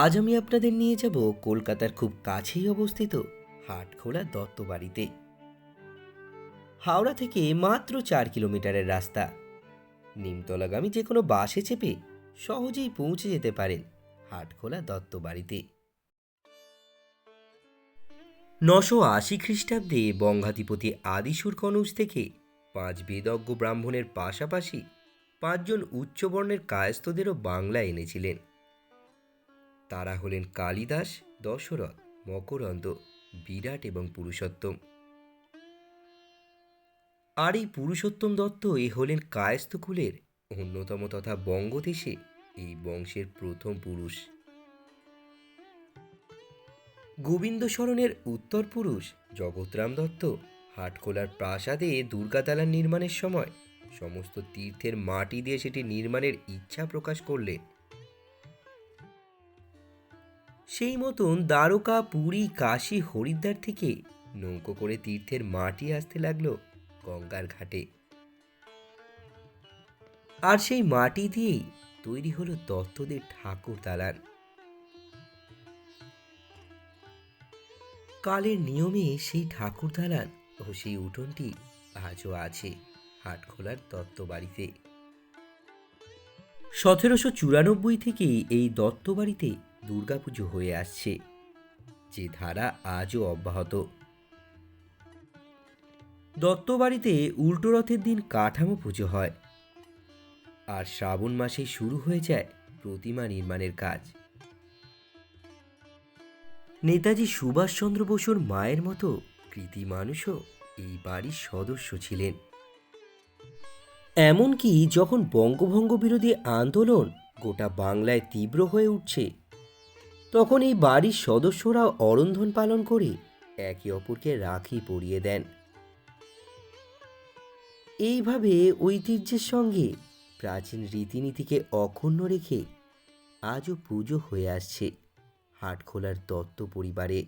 আজ আমি আপনাদের নিয়ে যাব কলকাতার খুব কাছেই অবস্থিত হাটখোলা দত্ত বাড়িতে হাওড়া থেকে মাত্র চার কিলোমিটারের রাস্তা। নিমতলাগামী যে কোনো বাসে চেপে সহজেই পৌঁছে যেতে পারেন হাটখোলা দত্ত বাড়িতে নশো আশি খ্রিস্টাব্দে বঙ্গাধিপতি আদিসুর কনৌজ থেকে পাঁচ বেদজ্ঞ ব্রাহ্মণের পাশাপাশি পাঁচজন উচ্চবর্ণের কায়স্থদেরও বাংলা এনেছিলেন। তারা হলেন কালিদাস, দশরথ, মকরন্দ, বিরাট এবং পুরুষোত্তম। আর এই পুরুষোত্তম দত্ত এ হলেন কায়স্থ কুলের অন্যতম তথা বঙ্গদেশে এই বংশের প্রথম পুরুষ। গোবিন্দ শরণের উত্তর পুরুষ জগৎরাম দত্ত হাটখোলার প্রাসাদে দুর্গাতালার নির্মাণের সময় সমস্ত তীর্থের মাটি দিয়ে সেটি নির্মাণের ইচ্ছা প্রকাশ করলেন। সেই মতন দ্বারকা, পুরী, কাশী, হরিদ্বার থেকে নৌকো করে তীর্থের মাটি আসতে লাগল গঙ্গার ঘাটে। আর সেই মাটি দিয়েই তৈরি হলো দত্তদের ঠাকুর দালান। কালের নিয়মে সেই ঠাকুর দালান ও সেই উঠোনটি আজও আছে হাটখোলার দত্ত বাড়িতে সতেরোশো চুরানব্বই থেকে এই দত্ত বাড়িতে দুর্গাপুজো হয়ে আসছে। যে ধারা আজও অব্যাহত। দত্ত বাড়িতে উল্টো রথের দিন কাঠামো পুজো হয়। আর শ্রাবণ মাসে শুরু হয়ে যায় প্রতিমা নির্মাণের কাজ। নেতাজি সুভাষচন্দ্র বসুর মায়ের মতো কৃতি মানুষও এই বাড়ির সদস্য ছিলেন। এমনকি যখন বঙ্গভঙ্গ বিরোধী আন্দোলন গোটা বাংলায় তীব্র হয়ে উঠছে তখন এই বাড়ির সদস্যরা অরন্ধন পালন করে একে অপরকে রাখি পরিয়ে দেন। এইভাবে ঐতিহ্যের সঙ্গে প্রাচীন রীতিনীতিকে অক্ষুণ্ণ রেখে আজও পুজো হয়ে আসছে হাটখোলার দত্ত পরিবারে।